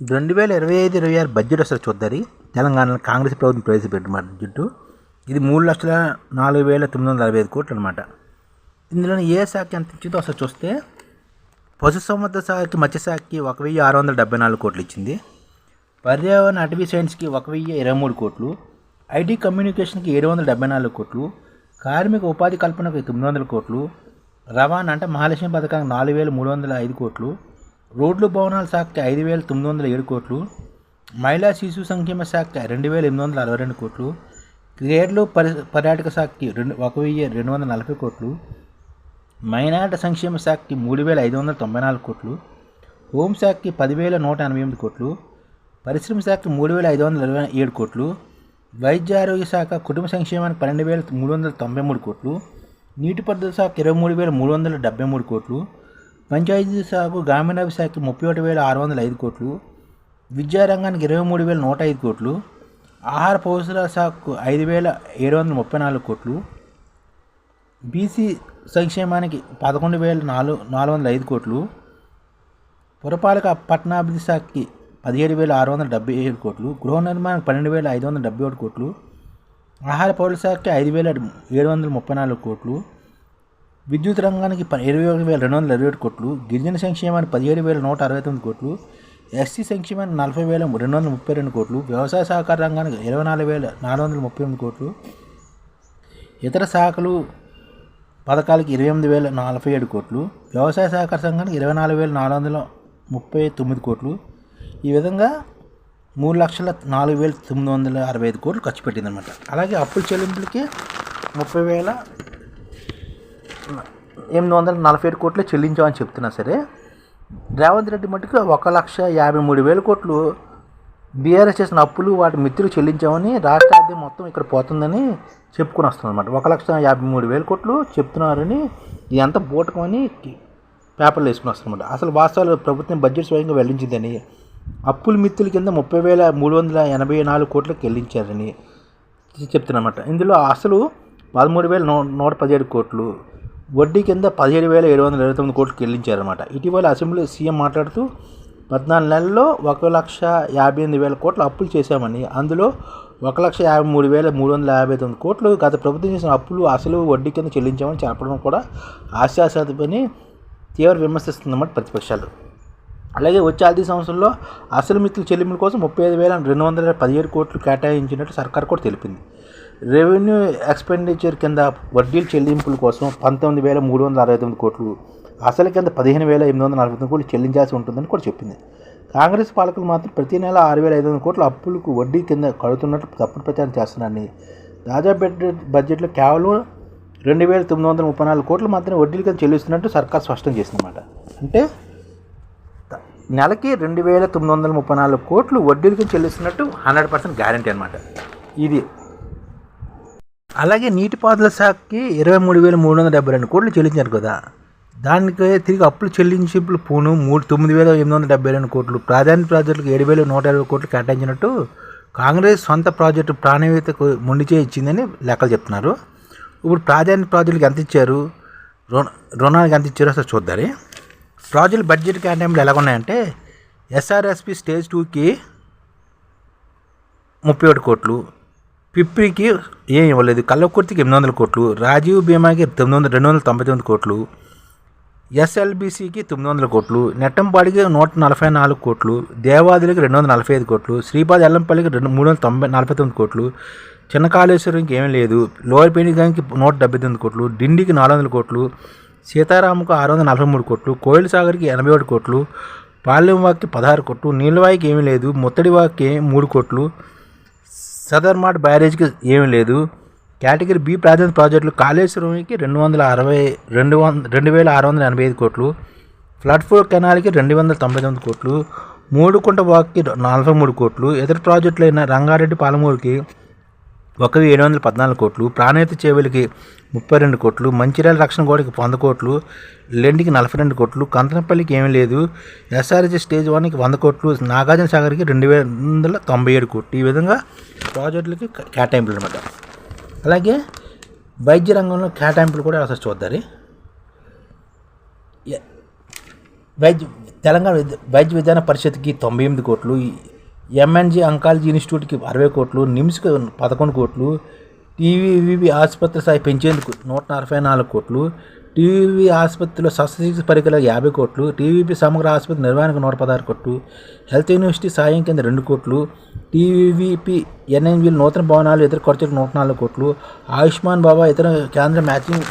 రెండు వేల ఇరవై ఐదు ఇరవై ఆరు బడ్జెట్ వస్తుంది చూద్దరి తెలంగాణలో కాంగ్రెస్ ప్రభుత్వం ప్రవేశపెట్టిన బడ్జెట్ ఇది మూడు లక్షల నాలుగు వేల తొమ్మిది వందల అరవై ఐదు కోట్లు అనమాట ఇందులో ఏ శాఖ ఎంత ఇచ్చిందో అసలు చూస్తే పశుసంవర్ధ శాఖకి మత్స్యశాఖకి ఒక వెయ్యి ఆరు వందల డెబ్బై నాలుగు కోట్లు ఇచ్చింది. పర్యావరణ అటవీ సైన్స్కి ఒక వెయ్యి ఇరవై మూడు కోట్లు. ఐటీ కమ్యూనికేషన్కి ఏడు వందల డెబ్బై నాలుగు కోట్లు. కార్మిక ఉపాధి కల్పనకు తొమ్మిది వందల కోట్లు. రవాణా అంటే మహాలక్ష్మి పథకానికి నాలుగు వేల మూడు వందల ఐదు కోట్లు. రోడ్లు భవనాల శాఖకి ఐదు వేల తొమ్మిది వందల ఏడు కోట్లు మహిళా శిశు సంక్షేమ శాఖకి రెండు వేల ఎనిమిది వందల అరవై రెండు కోట్లు క్రీడలు పరి పర్యాటక శాఖకి రెండు ఒక వెయ్యి రెండు వందల నలభై కోట్లు మైనార్టీ సంక్షేమ శాఖకి మూడు వేల ఐదు వందల తొంభై నాలుగు కోట్లు హోంశాఖకి పదివేల నూట ఎనభై ఎనిమిది కోట్లు పరిశ్రమ శాఖకి మూడు వేల ఐదు వందల ఇరవై ఏడు కోట్లు వైద్య ఆరోగ్య శాఖ కుటుంబ సంక్షేమానికి పన్నెండు వేల మూడు వందల తొంభై మూడు కోట్లు నీటిపారుదల శాఖ ఇరవై మూడు వేల మూడు వందల డెబ్బై మూడు కోట్లు పంచాయతీ శాఖ గ్రామీణాభిశాఖకి శాఖకి ముప్పై ఒకటి వేల ఆరు వందల ఐదు కోట్లు విద్యారంగానికి ఇరవై మూడు వేల నూట ఐదు కోట్లు ఆహార పౌసల శాఖకు ఐదు వేల ఏడు వందల ముప్పై నాలుగు కోట్లు బీసీ సంక్షేమానికి పదకొండు వేల నాలుగు నాలుగు వందల ఐదు కోట్లు పురపాలక పట్టణాభివృద్ధి శాఖకి పదిహేడు వేల ఆరు వందల డెబ్బై ఏడు కోట్లు గృహ నిర్మాణానికి పన్నెండు వేల ఐదు వందల డెబ్బై ఒకటి కోట్లు ఆహార పౌరుల శాఖకి ఐదు వేల ఏడు వందల ముప్పై నాలుగు కోట్లు విద్యుత్ రంగానికి ఇరవై ఒకటి వేల రెండు వందల ఇరవై ఏడు కోట్లు గిరిజన సంక్షేమానికి పదిహేడు వేల నూట అరవై తొమ్మిది కోట్లు ఎస్సీ సంక్షేమానికి నలభై వేల రెండు వందల ముప్పై రెండు కోట్లు వ్యవసాయ సహకార రంగానికి ఇరవై నాలుగు వేల నాలుగు వందల ముప్పై ఎనిమిది కోట్లు ఇతర శాఖలు పథకాలకి ఇరవై ఎనిమిది వేల నలభై ఏడు కోట్లు వ్యవసాయ సహకార సంఘానికి ఇరవై నాలుగు వేల నాలుగు వందల ముప్పై తొమ్మిది కోట్లు. ఈ విధంగా మూడు లక్షల నాలుగు వేల తొమ్మిది వందల అరవై ఐదు కోట్లు ఖర్చు పెట్టిందనమాట అలాగే అప్పుల చెల్లింపులకి ముప్పై వేల ఎనిమిది వందల నలభై ఏడు కోట్లు చెల్లించామని చెప్తున్నా సరే. రేవంత్ రెడ్డి మటుకు ఒక లక్ష యాభై మూడు వేల కోట్లు బీఆర్ఎస్ చేసిన అప్పులు వాటి మిత్రులు చెల్లించామని రాష్ట్ర ఆర్థిక మొత్తం ఇక్కడ పోతుందని చెప్పుకుని వస్తుందన్నమాట. అనమాట ఒక లక్ష యాభై మూడు వేల కోట్లు చెప్తున్నారని ఎంత బూటకమని పేపర్లు వేసుకుని వస్తున్నమాట అసలు వాస్తవాలు ప్రభుత్వం బడ్జెట్ స్వయంగా వెల్లించిందని అప్పుల మిత్తుల కింద ముప్పై వేల మూడు వందల ఎనభై నాలుగు కోట్లకు చెల్లించారని చెప్తున్నమాట ఇందులో అసలు పదమూడు వేల నూ నూట పదిహేడు కోట్లు వడ్డీ కింద పదిహేడు వేల ఏడు వందల ఇరవై తొమ్మిది కోట్లు చెల్లించారన్నమాట ఇటీవల అసెంబ్లీ సీఎం మాట్లాడుతూ పద్నాలుగు నెలల్లో ఒక లక్ష యాభై ఎనిమిది వేల కోట్లు అప్పులు చేశామని అందులో ఒక లక్ష యాభై మూడు వేల మూడు వందల యాభై తొమ్మిది కోట్లు గత ప్రభుత్వం చేసిన అప్పులు అసలు వడ్డీ కింద చెల్లించామని చెప్పడం కూడా ఆశాసాధిపని తీవ్ర విమర్శిస్తుందన్నమాట ప్రతిపక్షాలు. అలాగే వచ్చే ఆర్థిక సంవత్సరంలో అసలు మిత్రుల చెల్లింపుల కోసం ముప్పై ఐదు వేల రెండు వందల పదిహేడు కోట్లు కేటాయించినట్టు సర్కార్ కూడా తెలిపింది. రెవెన్యూ ఎక్స్పెండిచర్ కింద వడ్డీల చెల్లింపుల కోసం పంతొమ్మిది వేల మూడు వందల అరవై తొమ్మిది కోట్లు అసలు కింద పదిహేను వేల ఎనిమిది వందల నలభై తొమ్మిది కోట్లు చెల్లించాల్సి ఉంటుందని కూడా చెప్పింది. కాంగ్రెస్ పాలకులు మాత్రం ప్రతి నెల ఆరు వేల ఐదు వందల కోట్ల అప్పులకు వడ్డీ కింద కడుతున్నట్టు తప్పుడు ప్రచారం చేస్తున్నారని. తాజా బడ్జెట్ బడ్జెట్లో కేవలం రెండు వేల తొమ్మిది వందల ముప్పై నాలుగు కోట్లు మాత్రమే వడ్డీల కింద చెల్లిస్తున్నట్టు సర్కార్ స్పష్టం చేసిందన్నమాట. అంటే నెలకి రెండు వేల తొమ్మిది వందల ముప్పై నాలుగు కోట్లు వడ్డీలకి చెల్లిస్తున్నట్టు హండ్రెడ్ పర్సెంట్ గ్యారంటీ అనమాట ఇది అలాగే నీటిపారుదల శాఖకి ఇరవై మూడు వేల మూడు వందల డెబ్బై రెండు కోట్లు చెల్లించారు కదా. దానికి తిరిగి అప్పులు చెల్లింపులు పూను మూడు తొమ్మిది వేల ఎనిమిది వందల డెబ్బై రెండు కోట్లు ప్రాధాన్యత ప్రాజెక్టులకు ఏడు వేల నూట ఇరవై కోట్లు కేటాయించినట్టు కాంగ్రెస్ సొంత ప్రాజెక్టు ప్రాణవేతకు మొండిచే ఇచ్చిందని లెక్కలు చెప్తున్నారు. ఇప్పుడు ప్రాధాన్య ప్రాజెక్టులకు ఎంత ఇచ్చారు? రుణ రుణానికి ఎంత ఇచ్చారో అసలు చూద్దాం ప్రాజెక్టు బడ్జెట్ కేటాయింపులు ఎలా ఉన్నాయంటే ఎస్ఆర్ఎస్పి స్టేజ్ టూకి ముప్పై ఒకటి కోట్లు పిప్పికి ఏం ఇవ్వలేదు. కల్లకుర్తికి ఎనిమిది వందల కోట్లు రాజీవ్ బీమాకి తొమ్మిది వందల రెండు వందల తొంభై తొమ్మిది కోట్లు ఎస్ఎల్బిసికి తొమ్మిది వందల కోట్లు నెట్టంపాడికి నూట నలభై నాలుగు కోట్లు దేవాదులకి రెండు వందల నలభై ఐదు కోట్లు శ్రీపాద ఎల్లంపల్లికి రెండు మూడు వందల తొంభై నలభై తొమ్మిది కోట్లు చిన్న కాళేశ్వరంకి ఏమీ లేదు లోయర్ పెనిగానికి నూట డెబ్బై తొమ్మిది కోట్లు డిండికి నాలుగు వందల కోట్లు సీతారాముకు ఆరు వందల నలభై మూడు కోట్లు కోయిల సాగర్కి ఎనభై ఒకటి కోట్లు పాలెంవాక్కి పదహారు కోట్లు నీళ్ళవాయికి ఏమీ లేదు ముత్తడివాక్కి మూడు కోట్లు సదర్మాట్ బ్యారేజ్కి ఏమీ లేదు. కేటగిరీ బి ప్రాధాన్యత ప్రాజెక్టులు కాళేశ్వరంకి రెండు వందల అరవై రెండు వంద రెండు వేల ఆరు వందల ఎనభై ఐదు కోట్లు ఫ్లడ్ ఫోర్ కెనాల్కి రెండు వందల తొంభై తొమ్మిది కోట్లు మూడు కుంట వాక్కి నలభై మూడు కోట్లు ఇతర ప్రాజెక్టులైన రంగారెడ్డి పాలమూరుకి ఒక ఏడు వందల పద్నాలుగు కోట్లు ప్రాణేత చేవులకి ముప్పై రెండు కోట్లు మంచిర్యాల రక్షణ గోడకి వంద కోట్లు లెండికి నలభై రెండు కోట్లు కంతనపల్లికి ఏమీ లేదు ఎస్ఆర్జీ స్టేజ్ వన్కి వంద కోట్లు నాగార్జున సాగర్కి రెండు వేల వందల తొంభై ఏడు కోట్లు. ఈ విధంగా ప్రాజెక్టులకి కేటాయింపులు అనమాట అలాగే వైద్య రంగంలో కేటాయింపులు కూడా అసలు చూద్దారు వైద్య తెలంగాణ వైద్య విధాన పరిషత్కి తొంభై ఎనిమిది కోట్లు ఎంఎన్జి అంకాలజీ ఇన్స్టిట్యూట్కి అరవై కోట్లు నిమ్స్కి పదకొండు కోట్లు టీవీవీవి ఆసుపత్రి స్థాయి పెంచేందుకు నూట నలభై నాలుగు కోట్లు టీవీ ఆసుపత్రిలో శస్త్రచికిత్స పరికరాలు యాభై కోట్లు టీవీపీ సమగ్ర ఆసుపత్రి నిర్వహణకు నూట పదహారు కోట్లు హెల్త్ యూనివర్సిటీ సాయం కింద రెండు కోట్లు టీవీపీ ఎన్ఎన్బీలు నూతన భవనాలు ఇతర ఖర్చులకు నూట నాలుగు కోట్లు ఆయుష్మాన్ బాబా ఇతర కేంద్ర మ్యాచింగ్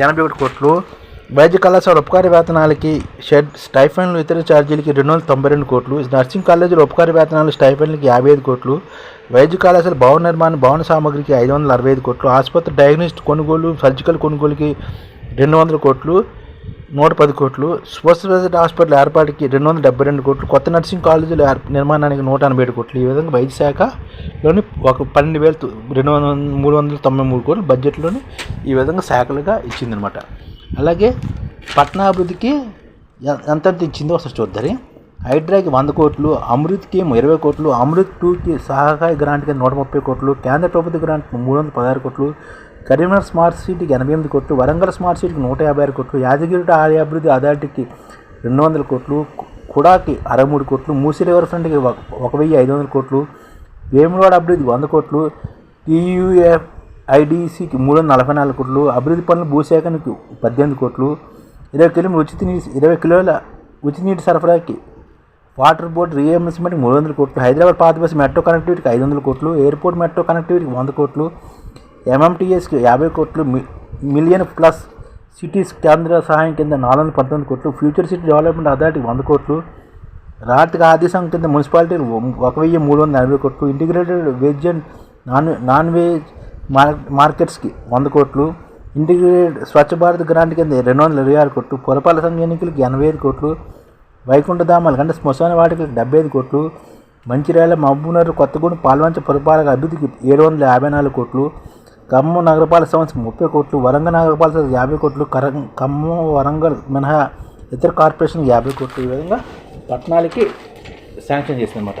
ఎనభై ఒకటి కోట్లు వైద్య కళాశాల ఉపకార వేతనాలకి షెడ్ స్టైఫండ్లు ఇతర ఛార్జీలకి రెండు వందల తొంభై రెండు కోట్లు నర్సింగ్ కాలేజీలో ఉపకార వేతనాలు స్టైఫండ్లకి యాభై ఐదు కోట్లు వైద్య కళాశాల భవన నిర్మాణ భవన సామాగ్రికి ఐదు వందల అరవై ఐదు కోట్లు ఆసుపత్రి డయాగ్నోస్ట్ కొనుగోలు సర్జికల్ కొనుగోలుకి రెండు వందల కోట్లు నూట పది కోట్లు స్పెషలైజ్డ్ హాస్పిటల్ ఏర్పాటుకి రెండు వందల డెబ్బై రెండు కోట్లు కొత్త నర్సింగ్ కాలేజీల నిర్మాణానికి నూట ఎనభై ఏడు కోట్లు. ఈ విధంగా వైద్య శాఖలోని ఒక పన్నెండు వేలు రెండు వందల మూడు వందల తొంభై మూడు కోట్లు బడ్జెట్లోని ఈ విధంగా శాఖలుగా ఇచ్చిందనమాట. అలాగే పట్టణాభివృద్ధికి ఎ- ఎంత ఇచ్చిందో ఒకసారి చూద్దరి హైడ్రాకి వంద కోట్లు అమృత్కి ఏమో ఇరవై కోట్లు అమృత్ టూకి సహాయ గ్రాంట్కి నూట ముప్పై కోట్లు కేంద్ర ప్రభుత్వ గ్రాంట్ మూడు వందల పదహారు కోట్లు కరీంనగర్ స్మార్ట్ సిటీకి ఎనభై ఎనిమిది కోట్లు వరంగల్ స్మార్ట్ సిటీకి నూట యాభై ఆరు కోట్లు యాదగిరి ఆలయ అభివృద్ధి అథారిటీకి రెండు వందల కోట్లు కుడాకి అరవై మూడు కోట్లు మూసీ రివర్ ఫ్రంట్కి ఒక- ఒక వెయ్యి ఐదు వందల కోట్లు వేములవాడ అభివృద్ధి వంద కోట్లు టీయూఎఫ్ ఐడిసికి మూడు వందల నలభై నాలుగు కోట్లు అభివృద్ధి పనులు భూసేకరణకు పద్దెనిమిది కోట్లు ఇరవై కిలోమీటర్ ఉచిత నీటి ఇరవై కిలోల ఉచిత నీటి సరఫరాకి వాటర్ బోర్డు రీఎంబర్స్మెంట్కి మూడు వందల కోట్లు హైదరాబాద్ పాత బస్సు మెట్రో కనెక్టివిటీకి ఐదు వందల కోట్లు ఎయిర్పోర్ట్ మెట్రో కనెక్టివిటీకి వంద కోట్లు ఎంఎంటీఎస్కి యాభై కోట్లు మి- మిలియన్ ప్లస్ సిటీస్ కేంద్ర సహాయం కింద నాలుగు వందల పంతొమ్మిది కోట్లు ఫ్యూచర్ సిటీ డెవలప్మెంట్ అథారిటీకి వంద కోట్లు రాత్రిక ఆదేశం కింద మున్సిపాలిటీలు ఒక వెయ్యి మూడు వందల నలభై కోట్లు integrated veg and non non veg మార్ మార్కెట్స్కి వంద కోట్లు ఇంటిగ్రేటెడ్ స్వచ్ఛ భారత్ గ్రాంట్ కింద రెండు వందల ఇరవై ఆరు కోట్లు పురపాలక సంఘ ఎన్నికలకి ఎనభై ఐదు కోట్లు వైకుంఠధామాలకు అంటే శ్మశాన వాటికలకు డెబ్బై ఐదు కోట్లు మంచిర్యాల మహబూబ్నగర్ కొత్తగూడెం పాల్వంచ పురపాలక అభివృద్ధికి ఏడు వందల యాభై నాలుగు కోట్లు ఖమ్మం నగరపాలక సంస్థ ముప్పై కోట్లు వరంగల్ నగరపాలక సంస్థ యాభై కోట్లు కర ఖమ్మం వరంగల్ మినహా ఇతర కార్పొరేషన్ యాభై కోట్లు ఈ విధంగా పట్టణాలకి శాంక్షన్ చేసిందన్నమాట.